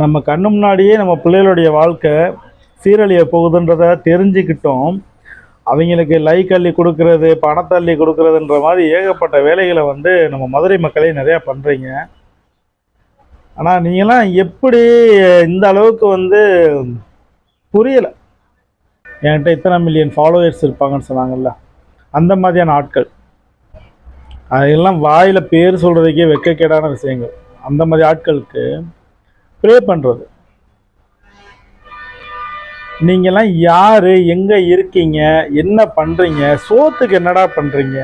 நம்ம கண்ணு முன்னாடியே நம்ம பிள்ளைகளுடைய வாழ்க்கை சீரழிய போகுதுன்றத தெரிஞ்சுக்கிட்டோம். அவங்களுக்கு லைக் அள்ளி கொடுக்கறது பணத்தை அள்ளி கொடுக்கறதுன்ற மாதிரி ஏகப்பட்ட வேலைகளை வந்து நம்ம மதுரை மக்களே நிறையா பண்ணுறீங்க ஆனால் நீங்களாம் எப்படி இந்த அளவுக்கு வந்து புரியலை? என்கிட்ட இத்தனை மில்லியன் ஃபாலோவர்ஸ் இருப்பாங்கன்னு சொன்னாங்கல்ல. அந்த மாதிரியான ஆட்கள். அதெல்லாம் வாயில் பேர் சொல்கிறதுக்கே வெக்கக்கேடான விஷயங்கள். அந்த மாதிரி ஆட்களுக்கு ப்ரே பண்ணுறது நீங்கள்லாம் யார்? எங்கே இருக்கீங்க? என்ன பண்ணுறீங்க சோத்துக்கு என்னடா பண்ணுறீங்க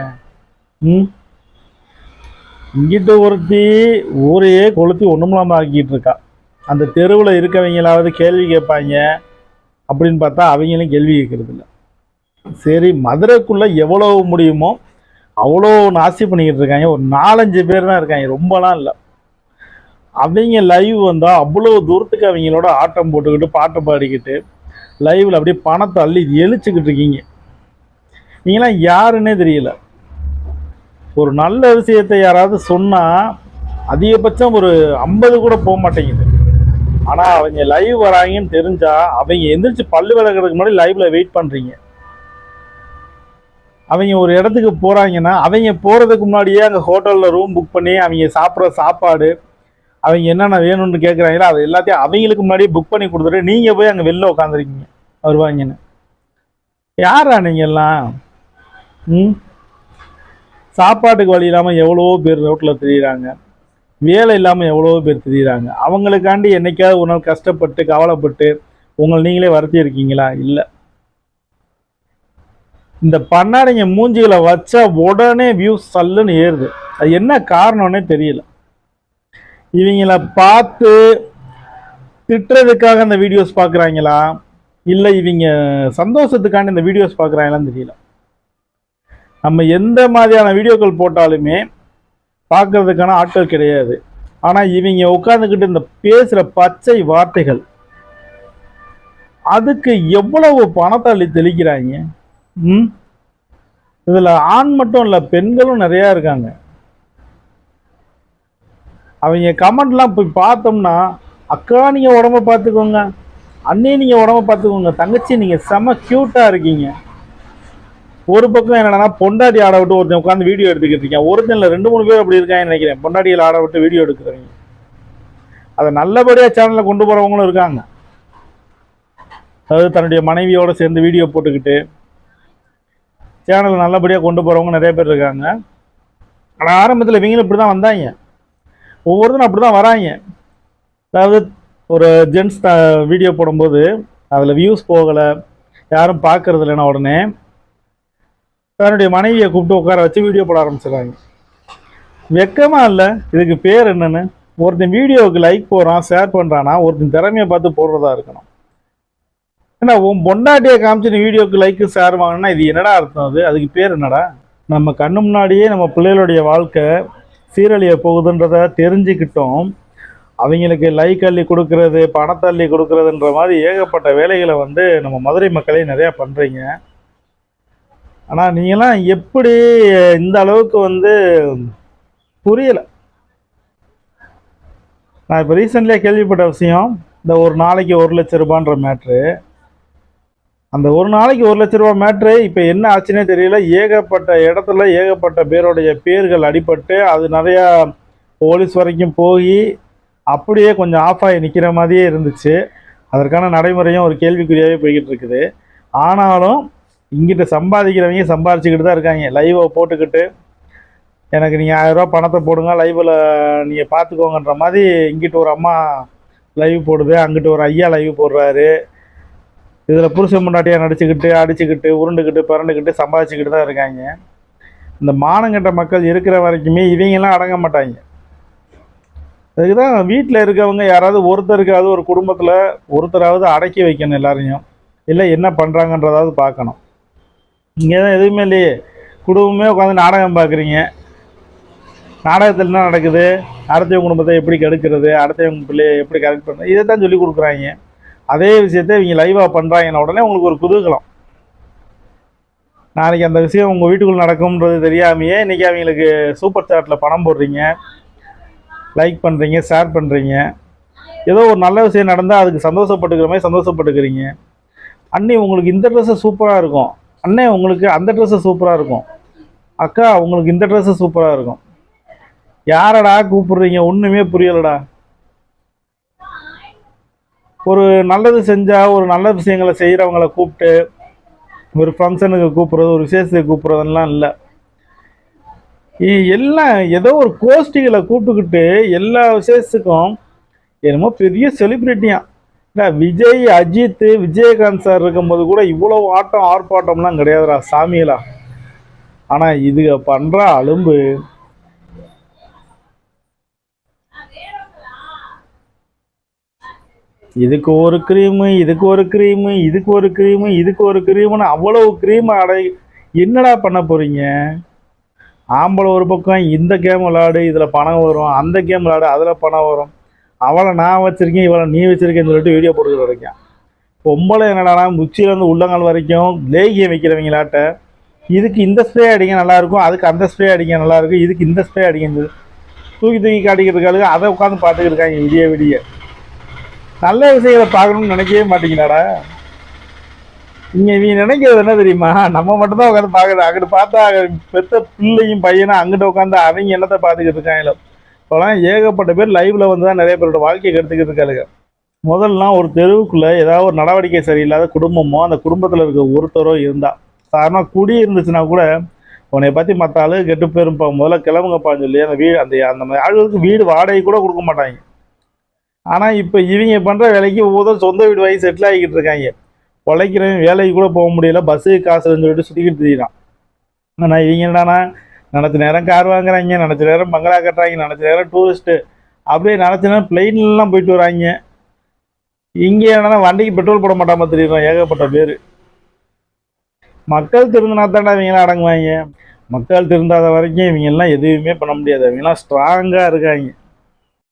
ம்? இங்கிட்ட ஒருத்தி ஊரையே கொளுத்தி ஒன்றுமில்லாம ஆக்கிட்டு இருக்கா. அந்த தெருவில் இருக்கவங்களாவது கேள்வி கேட்பாங்க அப்படின்னு பார்த்தா அவங்களும் கேள்வி கேட்கறது இல்லை. சரி மதுரைக்குள்ளே எவ்வளோ முடியுமோ அவ்வளோ நாசி பண்ணிக்கிட்டு இருக்காங்க. ஒரு நாலஞ்சு பேர் தான் இருக்காங்க. ரொம்பலாம் இல்லை. அவங்க லைவ் வந்தால் அவ்வளோ தூரத்துக்கு அவங்களோட ஆட்டம் போட்டுக்கிட்டு பாட்டு பாடிக்கிட்டு லைவில் அப்படியே பணத்தை அள்ளி எழுச்சிக்கிட்டு இருக்கீங்க. நீங்களாம் யாருன்னே தெரியல. ஒரு நல்ல விஷயத்தை யாராவது சொன்னால் அதிகபட்சம் ஒரு ஐம்பது கூட போக மாட்டேங்குது. ஆனால் அவங்க லைவ் வராங்கன்னு தெரிஞ்சால் அவங்க எந்திரிச்சு பல்லு விளக்குறதுக்கு முன்னாடி லைவில் வெயிட் பண்ணுறீங்க அவங்க ஒரு இடத்துக்கு போகிறாங்கன்னா அவங்க போகிறதுக்கு முன்னாடியே அங்கே ஹோட்டலில் ரூம் புக் பண்ணி அவங்க சாப்பிட்ற சாப்பாடு அவங்க என்னென்ன வேணும்னு கேட்குறாங்களோ அது எல்லாத்தையும் அவங்களுக்கு முன்னாடியே புக் பண்ணி கொடுத்துட்டு நீங்கள் போய் அங்கே வெளில உட்காந்துருக்கீங்க வருவாங்கன்னு. யாரா நீங்கள்லாம் ம்? சாப்பாட்டுக்கு வழி இல்லாமல் எவ்வளவோ பேர் ரோட்டில் திரியிறாங்க. வேலை இல்லாமல் எவ்வளவோ பேர் திரியிறாங்க. அவங்களுக்காண்டி என்றைக்காவது ஒரு நாள் கஷ்டப்பட்டு கவலைப்பட்டு உங்களை நீங்களே வருத்தி இருக்கீங்களா? இல்லை. இந்த பண்ணாடைங்க மூஞ்சிகளை வச்சா உடனே வியூஸ் சல்லுன்னு ஏறுது. அது என்ன காரணம்னே தெரியல. இவங்கள பார்த்து திட்டுறதுக்காக அந்த வீடியோஸ் பார்க்குறாங்களா? இல்லை இவங்க சந்தோஷத்துக்காண்டி இந்த வீடியோஸ் பார்க்குறாங்களான்னு தெரியல. நம்ம எந்த மாதிரியான வீடியோக்கள் போட்டாலுமே பார்க்கறதுக்கான ஆட்கள் கிடையாது. ஆனால் இவங்க உட்காந்துக்கிட்டு இந்த பேசுகிற பச்சை வார்த்தைகள் அதுக்கு எவ்வளவு பணத்தை அள்ளி தெளிக்கிறாங்க? ம்? இதில் ஆண் மட்டும் இல்லை பெண்களும் நிறையா இருக்காங்க. அவங்க கமெண்ட்லாம் போய் பார்த்தோம்னா அக்கா நீங்கள் உடம்ப பார்த்துக்கோங்க. அண்ணே நீங்கள் உடம்ப பார்த்துக்கோங்க. தங்கச்சி நீங்கள் செம க்யூட்டாக இருக்கீங்க. ஒரு பக்கம் என்னென்னா பொண்டாடி ஆட விட்டு ஒருத்தன் உட்காந்து வீடியோ எடுத்துக்கிட்டு இருக்கேன். ஒருத்தன் இல்லை ரெண்டு மூணு பேர் அப்படி இருக்காங்கன்னு நினைக்கிறேன். பொண்டாடியில் ஆட விட்டு வீடியோ எடுக்கிறவங்க. அதை நல்லபடியாக சேனலில் கொண்டு போகிறவங்களும் இருக்காங்க. அதாவது தன்னுடைய மனைவியோடு சேர்ந்து வீடியோ போட்டுக்கிட்டு சேனலை நல்லபடியாக கொண்டு போகிறவங்க நிறைய பேர் இருக்காங்க. ஆனால் ஆரம்பத்தில் இவங்களும் இப்படி தான் வந்தாங்க. ஒவ்வொருத்தரும் அப்படி தான் வராங்க. அதாவது ஒரு ஜென்ஸ் வீடியோ போடும்போது அதில் வியூஸ் போகலை யாரும் பார்க்கறது இல்லைன்னா உடனே தன்னுடைய மனைவியை கூப்பிட்டு உட்கார வச்சு வீடியோ போட ஆரம்பிச்சிடுறாங்க. வெக்கமாக இல்லை இதுக்கு பேர் என்னென்னு? ஒருத்தன் வீடியோவுக்கு லைக் போகிறான் ஷேர் பண்ணுறான்னா ஒருத்தன் திறமையை பார்த்து போடுறதா இருக்கணும். ஏன்னா உன் பொண்டாட்டியை காமிச்சு நீ வீடியோக்கு லைக்கு ஷேர் வாங்கினா இது என்னடா அர்த்தம் அது? அதுக்கு பேர் என்னடா? நம்ம கண்ணு முன்னாடியே நம்ம பிள்ளைகளுடைய வாழ்க்கை சீரழிய போகுதுன்றத தெரிஞ்சுக்கிட்டோம். அவங்களுக்கு லைக் அள்ளி கொடுக்கறது பணத்தள்ளி கொடுக்கறதுன்ற மாதிரி ஏகப்பட்ட வேலைகளை வந்து நம்ம மதுரை மக்களே நிறையா பண்ணுறீங்க ஆனால் நீங்களாம் எப்படி இந்த அளவுக்கு வந்து புரியலை. நான் இப்போ ரீசெண்ட்லேயே கேள்விப்பட்ட விஷயம் இந்த ஒரு நாளைக்கு ஒரு லட்ச ரூபான்ற மேட்ரு அந்த ஒரு நாளைக்கு ஒரு லட்ச ரூபா மேட்ரு. இப்போ என்ன ஆச்சுன்னே தெரியல. ஏகப்பட்ட இடத்துல ஏகப்பட்ட பேருடைய பேர்கள் அடிபட்டு அது நிறையா போலீஸ் வரைக்கும் போய் அப்படியே கொஞ்சம் ஆஃப் ஆகி நிற்கிற மாதிரியே இருந்துச்சு. அதற்கான நடைமுறையும் ஒரு கேள்விக்குறியாகவே போய்கிட்டு இருக்குது. ஆனாலும் இங்கிட்ட சம்பாதிக்கிறவங்க சம்பாதிச்சுக்கிட்டு தான் இருக்காங்க. லைவை போட்டுக்கிட்டு எனக்கு நீங்கள் ஆயிரரூபா பணத்தை போடுங்க லைவில் நீங்கள் பார்த்துக்கோங்கன்ற மாதிரி இங்கிட்ட ஒரு அம்மா லைவ் போடுது அங்கிட்ட ஒரு ஐயா லைவ் போடுறாரு. இதில் புருஷன் முன்னாடியாக நடிச்சுக்கிட்டு அடிச்சுக்கிட்டு உருண்டுக்கிட்டு பிறண்டுக்கிட்டு சம்பாதிச்சுக்கிட்டு தான் இருக்காங்க. இந்த மானங்கட்ட மக்கள் இருக்கிற வரைக்குமே இவங்கெல்லாம் அடங்க மாட்டாங்க. அதுக்கு தான் வீட்டில் இருக்கவங்க யாராவது ஒருத்தருக்காவது ஒரு குடும்பத்தில் ஒருத்தராவது அடக்கி வைக்கணும் எல்லாரையும். இல்லை என்ன பண்ணுறாங்கன்றதாவது பார்க்கணும். இங்கே தான் எதுவுமே இல்லையே. குடும்பமே உட்காந்து நாடகம் பார்க்குறீங்க. நாடகத்தில் என்ன நடக்குது. அடுத்தவங்க குடும்பத்தை எப்படி கெடுக்கிறது? அடுத்தவங்க பிள்ளையை எப்படி கரெக்ட் பண்ணுறது இதை தான் சொல்லி கொடுக்குறாங்க. அதே விஷயத்தை இவங்க லைவாக பண்ணுறாங்கன்னா உடனே உங்களுக்கு ஒரு குதூகலம். நாளைக்கு அந்த விஷயம் உங்கள் வீட்டுக்குள்ளே நடக்கும்ன்றது தெரியாமையே இன்றைக்கி அவங்களுக்கு சூப்பர் சாட்டில் பணம் போடுறீங்க லைக் பண்ணுறீங்க ஷேர் பண்ணுறீங்க ஏதோ ஒரு நல்ல விஷயம் நடந்தால் அதுக்கு சந்தோஷப்பட்டுக்கிற மாதிரி சந்தோஷப்பட்டுக்கிறீங்க. அண்ணே உங்களுக்கு இந்த ட்ரெஸ்ஸு சூப்பராக இருக்கும். அண்ணே உங்களுக்கு அந்த ட்ரெஸ்ஸு சூப்பராக இருக்கும். அக்கா உங்களுக்கு இந்த ட்ரெஸ்ஸு சூப்பராக இருக்கும். யாரடா கூப்பிட்றீங்க? ஒன்றுமே புரியலடா. ஒரு நல்லது செஞ்சால் ஒரு நல்ல விஷயங்களை செய்கிறவங்கள கூப்பிட்டு ஒரு ஃபங்க்ஷனுக்கு கூப்பிட்றது ஒரு விசேஷத்துக்கு கூப்பிட்றதெல்லாம் இல்லை. எல்லாம் ஏதோ ஒரு கோஷ்டிகளை கூப்பிட்டுக்கிட்டு எல்லா விசேஷத்துக்கும் என்னமோ பெரிய செலிப்ரிட்டியாக இல்லை விஜய் அஜித் விஜயகாந்த் சார் இருக்கும்போது கூட இவ்வளோ ஆட்டம் ஆர்ப்பாட்டம்லாம் கிடையாதுடா சாமியெல்லாம் ஆனால் இதுக பண்ணுற அலும்பு இதுக்கு ஒரு க்ரீமு இதுக்கு ஒரு க்ரீமு இதுக்கு ஒரு க்ரீமு இதுக்கு ஒரு க்ரீமுன்னு அவ்வளவு க்ரீம் அடை என்னடா பண்ண போகிறீங்க ஆம்பளை ஒரு பக்கம் இந்த கேம் விளாடு இதில் பணம் வரும் அந்த கேம் விளாடு அதில் பணம் வரும். அவளை நான் வச்சுருக்கேன் இவளை நீ வச்சிருக்கேன்னு சொல்லிட்டு வீடியோ போட்டுக்கிட்டு இருக்கேன். பொம்பளை என்னடானா முச்சியிலேருந்து உள்ளங்கால் வரைக்கும் லேகியம் வைக்கிறவங்களாட்ட இதுக்கு இந்த ஸ்ப்ரே அடிங்க நல்லாயிருக்கும் அதுக்கு அந்த ஸ்ப்ரே அடிங்க நல்லாயிருக்கும் இதுக்கு இந்த ஸ்ப்ரே அடிக்கிறது தூக்கி தூக்கி காட்டிக்கிறதுக்காக அதை உட்காந்து பார்த்துக்கிட்டு இருக்காங்க விடிய விடிய. நல்ல விஷயங்களை பார்க்கணும்னு நினைக்கவே மாட்டீங்களாடா? இங்கே நீ நினைக்கிறது என்ன தெரியுமா? நம்ம மட்டும்தான் உட்காந்து பார்க்குறது. அங்கிட்டு பார்த்தா பெத்த பிள்ளையும் பையனும் அங்கிட்ட உட்காந்து அவங்க என்னத்தை பார்த்துக்கிட்டு இருக்காங்களோ? இப்போலாம் ஏகப்பட்ட பேர் லைவில் வந்து தான் நிறைய பேரோட வாழ்க்கையை கெடுத்துக்கிட்டு இருக்காளுங்க. முதல்லாம் ஒரு தெருவுக்குள்ளே ஏதாவது ஒரு நடவடிக்கை சரியில்லாத குடும்பமோ அந்த குடும்பத்தில் இருக்க ஒருத்தரோ இருந்தால் சாதாரண குடி இருந்துச்சுன்னா கூட உன்னை பற்றி மற்ற ஆளு கெட்டு போயிருப்பா. முதல்ல கிளம்புங்கப்பான்னு சொல்லி அந்த வீடு அந்த அந்த மாதிரி ஆளுகளுக்கு வீடு வாடகை கூட கொடுக்க மாட்டாங்க. ஆனால் இப்போ இவங்க பண்ணுற வேலைக்கு ஒவ்வொரு சொந்த வீடு வாங்கி செட்டில் ஆகிக்கிட்டு இருக்காங்க. உழைக்கிறவன் வேலைக்கு கூட போக முடியல பஸ்ஸுக்கு காசு இல்லைன்னு சொல்லிட்டு சுற்றிக்கிட்டு தெரியுறான். ஆனால் இவங்க என்னன்னா நினச்ச நேரம் கார் வாங்குறாங்க நினச்ச நேரம் பங்களா கட்டுறாங்க நினச்ச நேரம் டூரிஸ்ட்டு அப்படியே நினச்ச நேரம் பிளெயின்லாம் போயிட்டு வராங்க. இங்கே என்னன்னா வண்டிக்கு பெட்ரோல் போட மாட்டாமல் தெரியுறோம் ஏகப்பட்ட பேர். மக்கள் திருந்தினா தாண்டா இவங்களாம் அடங்குவாங்க. மக்கள் திருந்தாத வரைக்கும் இவங்கெல்லாம் எதுவுமே பண்ண முடியாது. இவங்கெல்லாம் ஸ்ட்ராங்காக இருக்காங்க.